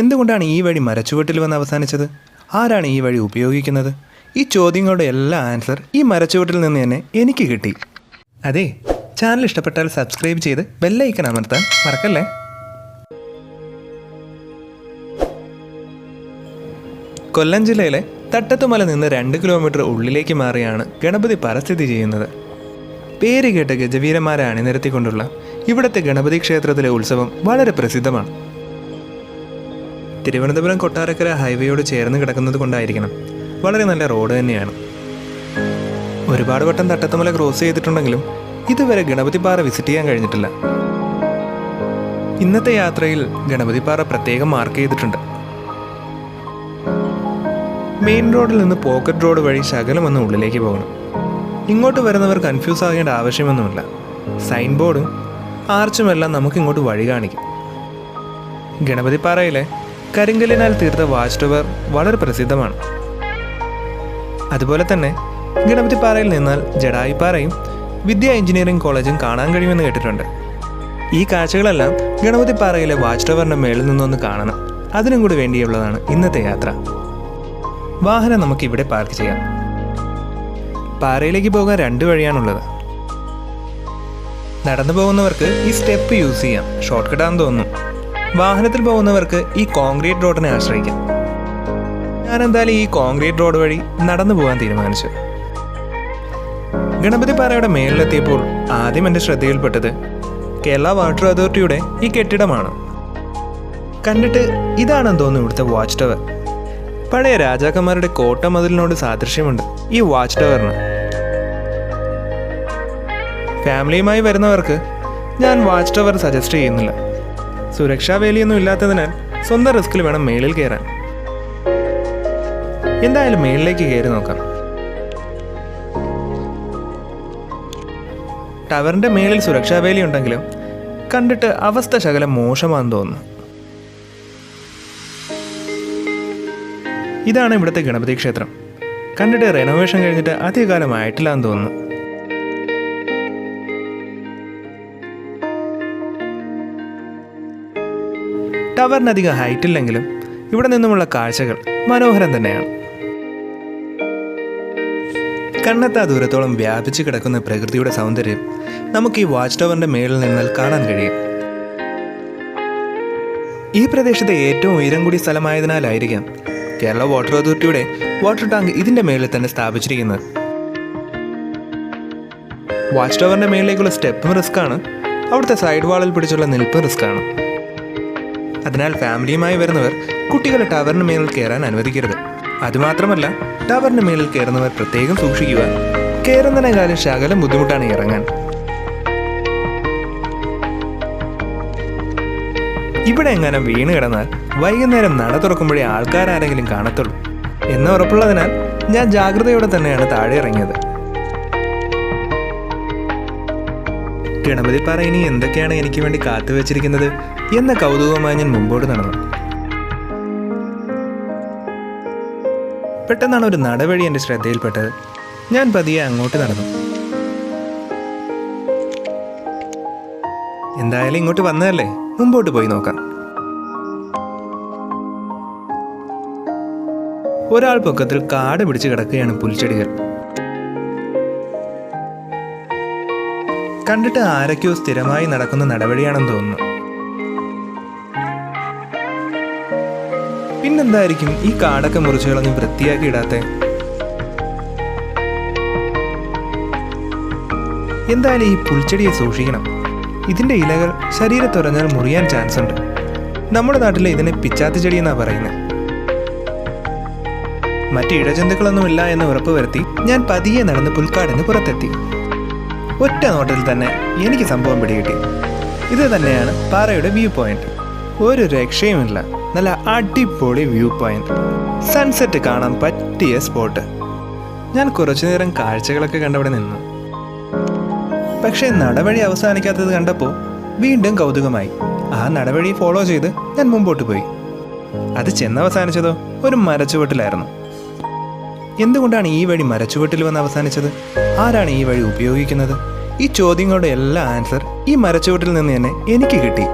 എന്തുകൊണ്ടാണ് ഈ വഴി മരച്ചുവട്ടിൽ വന്ന് അവസാനിച്ചത്? ആരാണ് ഈ വഴി ഉപയോഗിക്കുന്നത്? ഈ ചോദ്യങ്ങളുടെ എല്ലാ ആൻസർ ഈ മരച്ചുവട്ടിൽ നിന്ന് തന്നെ എനിക്ക് കിട്ടി. അതെ ചാനൽ ഇഷ്ടപ്പെട്ടാൽ സബ്സ്ക്രൈബ് ചെയ്ത് ബെല്ലൈക്കൺ അമർത്താൻ മറക്കല്ലേ? കൊല്ലം ജില്ലയിലെ തട്ടത്തുമല നിന്ന് രണ്ട് കിലോമീറ്റർ ഉള്ളിലേക്ക് മാറിയാണ് ഗണപതി പാറ സ്ഥിതി ചെയ്യുന്നത്. പേര് കേട്ട ഗജവീരന്മാരെ അണിനിരത്തിക്കൊണ്ടുള്ള ഇവിടുത്തെ ഗണപതി ക്ഷേത്രത്തിലെ ഉത്സവം വളരെ പ്രസിദ്ധമാണ്. തിരുവനന്തപുരം കൊട്ടാരക്കര ഹൈവേയോട് ചേർന്ന് കിടക്കുന്നത് കൊണ്ടായിരിക്കണം. വളരെ നല്ല റോഡ് തന്നെയാണ്. ഒരുപാട് വട്ടം തട്ടത്തുമല ക്രോസ് ചെയ്തിട്ടുണ്ടെങ്കിലും ഇതുവരെ ഗണപതിപ്പാറ വിസിറ്റ് ചെയ്യാൻ കഴിഞ്ഞിട്ടില്ല. ഇന്നത്തെ യാത്രയിൽ ഗണപതിപ്പാറ പ്രത്യേകം മാർക്ക് ചെയ്തിട്ടുണ്ട്. മെയിൻ റോഡിൽ നിന്ന് പോക്കറ്റ് റോഡ് വഴി ശകലം ഒന്ന് ഉള്ളിലേക്ക് പോകണം. ഇങ്ങോട്ട് വരുന്നവർ കൺഫ്യൂസ് ആകേണ്ട ആവശ്യമൊന്നുമില്ല. സൈൻ ബോർഡും ആർച്ചുമെല്ലാം നമുക്കിങ്ങോട്ട് വഴി കാണിക്കും. ഗണപതിപ്പാറയിലെ കരിങ്കല്ലിനാൽ തീർത്ത വാച്ച് ടവർ വളരെ പ്രസിദ്ധമാണ്. അതുപോലെ തന്നെ ഗണപതിപ്പാറയിൽ നിന്നാൽ ജഡായിപ്പാറയും വിദ്യ എഞ്ചിനീയറിംഗ് കോളേജും കാണാൻ കഴിയുമെന്ന് കേട്ടിട്ടുണ്ട്. ഈ കാഴ്ചകളെല്ലാം ഗണപതിപ്പാറയിലെ വാച്ച് ടവറിന്റെ മേളിൽ നിന്നൊന്ന് കാണണം. അതിനും കൂടി വേണ്ടിയുള്ളതാണ് ഇന്നത്തെ യാത്ര. വാഹനം നമുക്ക് ഇവിടെ പാർക്ക് ചെയ്യാം. പാറയിലേക്ക് പോകാൻ രണ്ട് വഴിയാണുള്ളത്. നടന്നു പോകുന്നവർക്ക് ഈ സ്റ്റെപ്പ് യൂസ് ചെയ്യാം. ഷോർട്ട് കട്ടാന്ന് തോന്നുന്നു. വാഹനത്തിൽ പോകുന്നവർക്ക് ഈ കോൺക്രീറ്റ് റോഡിനെ ആശ്രയിക്കാം. ഞാൻ എന്തായാലും ഈ കോൺക്രീറ്റ് റോഡ് വഴി നടന്നു പോകാൻ തീരുമാനിച്ചു. ഗണപതി പാറയുടെ മേളിലെത്തിയപ്പോൾ ആദ്യം എന്റെ ശ്രദ്ധയിൽപ്പെട്ടത് കേരള വാട്ടർ അതോറിറ്റിയുടെ ഈ കെട്ടിടമാണ്. കണ്ടിട്ട് ഇതാണെന്ന് തോന്നുന്നു ഇവിടുത്തെ വാച്ച് ടവർ. പഴയ രാജാക്കന്മാരുടെ കോട്ട മതിലിനോട് സാദൃശ്യമുണ്ട് ഈ വാച്ച് ടവറിന്. ഫാമിലിയുമായി വരുന്നവർക്ക് ഞാൻ വാച്ച് ടവർ സജസ്റ്റ് ചെയ്യുന്നില്ല. സുരക്ഷാ വേലിയൊന്നും ഇല്ലാത്തതിനാൽ സ്വന്തം റിസ്കിൽ വേണം മേളിൽ കയറാൻ. എന്തായാലും മേളിലേക്ക് കയറി നോക്കാം. ടവറിന്റെ മേളിൽ സുരക്ഷാ വേലി ഉണ്ടെങ്കിലും കണ്ടിട്ട് അവസ്ഥ ശകലം മോശമാണെന്ന് തോന്നുന്നു. ഇതാണ് ഇവിടുത്തെ ഗണപതി ക്ഷേത്രം. കണ്ടിട്ട് റെനോവേഷൻ കഴിഞ്ഞിട്ട് അധികകാലം ആയിട്ടില്ല എന്ന് തോന്നുന്നു. ടവറിന് ഹൈറ്റില്ലെങ്കിലും ഇവിടെ നിന്നുമുള്ള കാഴ്ചകൾ മനോഹരം തന്നെയാണ്. കണ്ണെത്താ ദൂരത്തോളം വ്യാപിച്ചു കിടക്കുന്ന പ്രകൃതിയുടെ സൗന്ദര്യം നമുക്ക് ഈ വാച്ച് ടവറിന്റെ മേളിൽ നിന്നാൽ കാണാൻ കഴിയും. ഈ പ്രദേശത്തെ ഏറ്റവും ഉയരം കൂടിയ സ്ഥലമായതിനാലായിരിക്കാം കേരള വാട്ടർ അതോറിറ്റിയുടെ വാട്ടർ ടാങ്ക് ഇതിന്റെ മേളിൽ തന്നെ സ്ഥാപിച്ചിരിക്കുന്നത്. വാച്ച് ടവറിന്റെ മേളിലേക്കുള്ള സ്റ്റെപ്പും റിസ്ക് ആണ്. അവിടുത്തെ സൈഡ് വാളിൽ പിടിച്ചുള്ള നിൽപ്പും റിസ്ക് ആണ്. അതിനാൽ ഫാമിലിയുമായി വരുന്നവർ കുട്ടികളെ ടവറിന് മേലിൽ കയറാൻ അനുവദിക്കരുത്. അതുമാത്രമല്ല ടവറിന് മേലിൽ കയറുന്നവർ പ്രത്യേകം സൂക്ഷിക്കുക കയറുന്നതിനേക്കാളും ശകലം ബുദ്ധിമുട്ടാണ് ഇറങ്ങാൻ. ഇവിടെ എങ്ങാനും വീണ് കിടന്നാൽ വൈകുന്നേരം നട തുറക്കുമ്പോഴേ ആൾക്കാരാരെങ്കിലും കാണത്തുള്ളൂ. എന്ന് ഉറപ്പുള്ളതിനാൽ ഞാൻ ജാഗ്രതയോടെ തന്നെയാണ് താഴെ ഇറങ്ങിയത്. ഗണപതിപ്പാറ ഇനി എന്തൊക്കെയാണ് എനിക്ക് വേണ്ടി കാത്തുവച്ചിരിക്കുന്നത്? എന്ന കൗതുകവുമായി ഞാൻ മുമ്പോട്ട് നടന്നു. പെട്ടെന്നാണ് ഒരു നടവഴി എന്റെ ശ്രദ്ധയിൽപ്പെട്ടത്. ഞാൻ പതിയെ അങ്ങോട്ട് നടന്നു. എന്തായാലും ഇങ്ങോട്ട് വന്നതല്ലേ? മുമ്പോട്ട് പോയി നോക്കാം. ഒരാൾ പൊക്കത്തിൽ കാട് പിടിച്ച് കിടക്കുകയാണ് പുൽച്ചെടികൾ. കണ്ടിട്ട് ആരൊക്കെയോ സ്ഥിരമായി നടക്കുന്ന നടപടിയാണെന്ന് തോന്നുന്നു. പിന്നെന്തായിരിക്കും ഈ കാടൊക്കെ മുറിച്ചു കളഞ്ഞ് വൃത്തിയാക്കി ഇടാത്തെ? എന്തായാലും ഈ പുൽച്ചെടിയെ സൂക്ഷിക്കണം. ഇതിന്റെ ഇലകൾ ശരീരത്തുറഞ്ഞാൽ മുറിയാൻ ചാൻസ് ഉണ്ട്. നമ്മുടെ നാട്ടിലെ ഇതിനെ പിച്ചാത്തി ചെടി എന്നാണ് പറയുന്നത് മറ്റ് ഇഴജന്തുക്കളൊന്നുമില്ല എന്ന് ഉറപ്പുവരുത്തി ഞാൻ പതിയെ നടന്ന് പുൽക്കാടിന് പുറത്തെത്തി. ഒറ്റ നോട്ടത്തിൽ തന്നെ എനിക്ക് സംഭവം പിടികിട്ടി. ഇത് തന്നെയാണ് പാറയുടെ വ്യൂ പോയിന്റ് ഒരു രക്ഷയുമില്ല. നല്ല അടിപൊളി വ്യൂ പോയിന്റ് സൺസെറ്റ് കാണാൻ പറ്റിയ സ്പോട്ട് ഞാൻ കുറച്ചു നേരം കാഴ്ചകളൊക്കെ കണ്ടവിടെ നിന്നു. പക്ഷേ നടവഴി അവസാനിക്കാത്തത് കണ്ടപ്പോൾ വീണ്ടും കൗതുകമായി. ആ നടവഴി ഫോളോ ചെയ്ത് ഞാൻ മുമ്പോട്ട് പോയി. അത് ചെന്നവസാനിച്ചതോ ഒരു മരച്ചുവട്ടിലായിരുന്നു. എന്തുകൊണ്ടാണ് ഈ വഴി മരച്ചുവട്ടിൽ വന്ന് അവസാനിച്ചത്? ആരാണ് ഈ വഴി ഉപയോഗിക്കുന്നത്? ഈ ചോദ്യങ്ങളുടെ എല്ലാ ആൻസർ ഈ മരച്ചുവട്ടിൽ നിന്ന് തന്നെ എനിക്ക് കിട്ടി.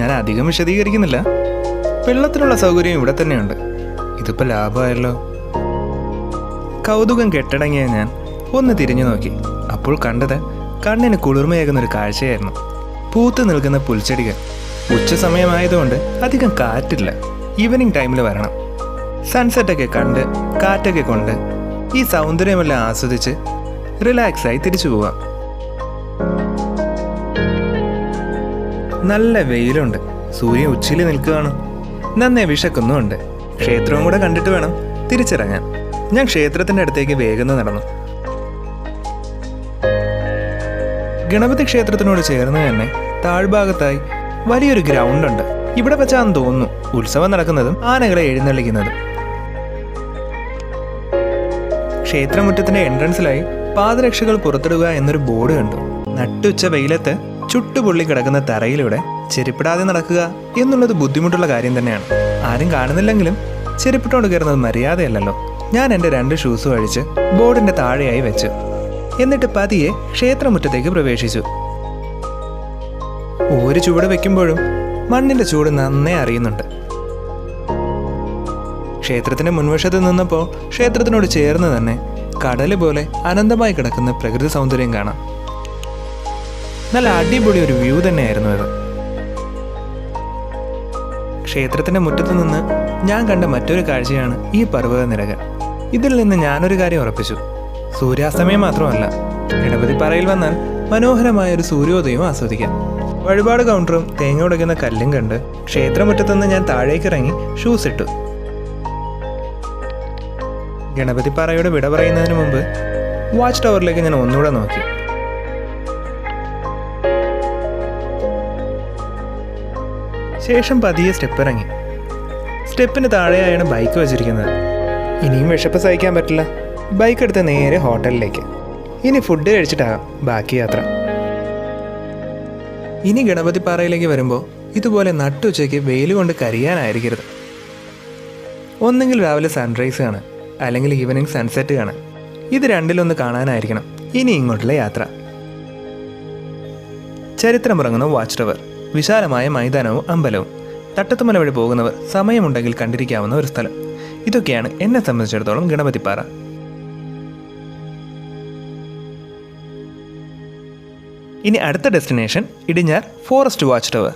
ഞാൻ അധികം വിശദീകരിക്കുന്നില്ല. വെള്ളത്തിനുള്ള സൗകര്യം ഇവിടെ തന്നെയുണ്ട്. ഇതിപ്പോൾ ലാഭമായല്ലോ. കൗതുകം കെട്ടടങ്ങിയ ഞാൻ ഒന്ന് തിരിഞ്ഞു നോക്കി. അപ്പോൾ കണ്ടത് കണ്ണിന് കുളിർമയേകുന്ന ഒരു കാഴ്ചയായിരുന്നു. പൂത്തു നിൽക്കുന്ന പുൽച്ചെടികൾ. ഉച്ച സമയമായതുകൊണ്ട് അധികം കാറ്റില്ല. ഈവനിങ് ടൈമിൽ വരണം. സൺസെറ്റൊക്കെ കണ്ട് കാറ്റൊക്കെ കൊണ്ട് ഈ സൗന്ദര്യമെല്ലാം ആസ്വദിച്ച് റിലാക്സായി തിരിച്ചു പോവാം. നല്ല വെയിലുണ്ട്. സൂര്യൻ ഉച്ചയിൽ നിൽക്കുകയാണ്. നന്നേ വിശക്കുന്നുമുണ്ട്. ക്ഷേത്രവും കൂടെ കണ്ടിട്ട് വേണം തിരിച്ചിറങ്ങാൻ. ഞാൻ ക്ഷേത്രത്തിന്റെ അടുത്തേക്ക് വേഗം നടന്നു. ഗണപതി ക്ഷേത്രത്തിനോട് ചേർന്ന് തന്നെ താഴ്ഭാഗത്തായി വലിയൊരു ഗ്രൗണ്ട് ഉണ്ട് ഇവിടെ വെച്ചാന്ന് തോന്നുന്നു ഉത്സവം നടക്കുന്നതും ആനകളെ എഴുന്നള്ളിക്കുന്നതും. ക്ഷേത്രമുറ്റത്തിന്റെ എൻട്രൻസിലായി പാദരക്ഷകൾ പുറത്തിടുക എന്നൊരു ബോർഡ് കണ്ടു. നട്ടുച്ച വെയിലത്ത് ചുട്ടുപൊള്ളി കിടക്കുന്ന തറയിലൂടെ ചെരുപ്പിടാതെ നടക്കുക എന്നുള്ളത് ബുദ്ധിമുട്ടുള്ള കാര്യം തന്നെയാണ്. ആരും കാണുന്നില്ലെങ്കിലും ചെരുപ്പിട്ടോണ്ട് കയറുന്നത് മര്യാദയല്ലല്ലോ. ഞാൻ എന്റെ രണ്ട് ഷൂസ് അഴിച്ച് ബോർഡിന്റെ താഴെയായി വെച്ചു. എന്നിട്ട് പതിയെ ക്ഷേത്രമുറ്റത്തേക്ക് പ്രവേശിച്ചു. ഒരു ചുവട് വെക്കുമ്പോഴും മണ്ണിന്റെ ചൂട് നന്നേ അറിയുന്നുണ്ട്. ക്ഷേത്രത്തിന്റെ മുൻവശത്ത് നിന്നപ്പോൾ ക്ഷേത്രത്തിനോട് ചേർന്ന് തന്നെ കടൽ പോലെ അനന്തമായി കിടക്കുന്ന പ്രകൃതി സൗന്ദര്യം കാണാം. നല്ല അടിപൊളി ഒരു വ്യൂ തന്നെയായിരുന്നു അത്. ക്ഷേത്രത്തിന്റെ മുറ്റത്ത് നിന്ന് ഞാൻ കണ്ട മറ്റൊരു കാഴ്ചയാണ് ഈ പർവത നിരകൾ. ഇതിൽ നിന്ന് ഞാനൊരു കാര്യം ഉറപ്പിച്ചു. സൂര്യാസ്തമയം മാത്രമല്ല ഗണപതി പറയിൽ വന്നാൽ മനോഹരമായ ഒരു സൂര്യോദയവും ആസ്വദിക്കാം. വഴിപാട് കൗണ്ടറും തേങ്ങ ഉടയ്ക്കുന്ന കല്ലും കണ്ട് ക്ഷേത്രമുറ്റത്തുനിന്ന് ഞാൻ താഴേക്ക് ഇറങ്ങി ഷൂസ് ഇട്ടു. ഗണപതി പാറയുടെ വിട പറയുന്നതിന് മുമ്പ് വാച്ച് ടവറിലേക്ക് ഞാൻ ഒന്നുകൂടെ നോക്കി. ശേഷം പതിയെ സ്റ്റെപ്പ് ഇറങ്ങി സ്റ്റെപ്പിന് താഴെയായാണ് ബൈക്ക് വെച്ചിരിക്കുന്നത്. ഇനിയും വിശപ്പ് സഹിക്കാൻ പറ്റില്ല. ബൈക്ക് എടുത്ത് നേരെ ഹോട്ടലിലേക്ക്. ഇനി ഫുഡ് കഴിച്ചിട്ടാകാം ബാക്കി യാത്ര. ഇനി ഗണപതിപ്പാറയിലേക്ക് വരുമ്പോൾ ഇതുപോലെ നട്ടുച്ചയ്ക്ക് വെയിൽ കൊണ്ട് കരിയാനായിരിക്കരുത്. ഒന്നെങ്കിൽ രാവിലെ സൺറൈസ് കാണാൻ അല്ലെങ്കിൽ ഈവനിങ് സൺസെറ്റ് കാണാൻ ഇത് രണ്ടിലൊന്ന് കാണാനായിരിക്കണം. ഇനി ഇങ്ങോട്ടുള്ള യാത്ര. ചരിത്രമുറങ്ങുന്ന വാച്ച് ടവർ വിശാലമായ മൈതാനവും അമ്പലവും. തട്ടത്തുമല വഴി പോകുന്നവർ സമയമുണ്ടെങ്കിൽ കണ്ടിരിക്കാവുന്ന ഒരു സ്ഥലം. ഇതൊക്കെയാണ് എന്നെ സംബന്ധിച്ചിടത്തോളം ഗണപതിപ്പാറ. ഇനി അടുത്ത destination Idinjar forest watch tower.